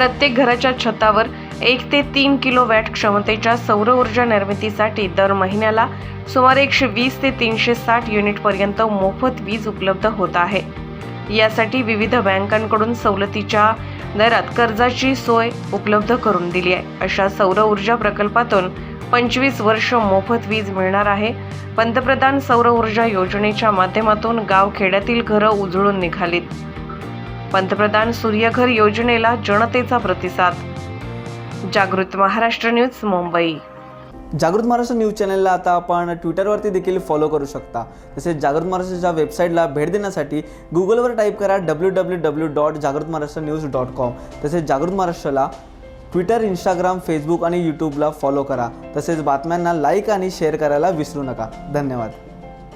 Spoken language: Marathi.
प्रत्येक घराच्या छतावर एक ते तीन किलो वॅट क्षमतेच्या सौर ऊर्जा निर्मितीसाठी दर महिन्याला सुमारे एकशे वीस ते तीनशे साठ युनिटपर्यंत मोफत वीज उपलब्ध होत आहे. यासाठी विविध बँकांकडून सवलतीच्या दरात कर्जाची सोय उपलब्ध करून दिली आहे. अशा सौर ऊर्जा प्रकल्पातून पंचवीस वर्ष मोफत वीज मिळणार आहे. पंतप्रधान सौर ऊर्जा योजनेच्या माध्यमातून गाव खेड्यातील घरं उजळून निघालीत. पंतप्रधान सूर्यघर योजनेला जनतेचा प्रतिसाद. जागृत महाराष्ट्र न्यूज मुंबई. जागृत महाराष्ट्र न्यूज चॅनलला आता आपण ट्विटरवरती देखील फॉलो करू शकता. तसेच जागृत महाराष्ट्राच्या वेबसाईटला भेट देण्यासाठी गुगलवर टाईप करा डब्ल्यू डब्ल्यू डब्ल्यू डॉट जागृत महाराष्ट्र न्यूज डॉट कॉम तसेच जागृत महाराष्ट्राला ट्विटर इंस्टाग्राम फेसबुक आणि यूट्यूबला फॉलो करा. तसेच बातम्यांना लाईक आणि शेअर करायला विसरू नका. धन्यवाद.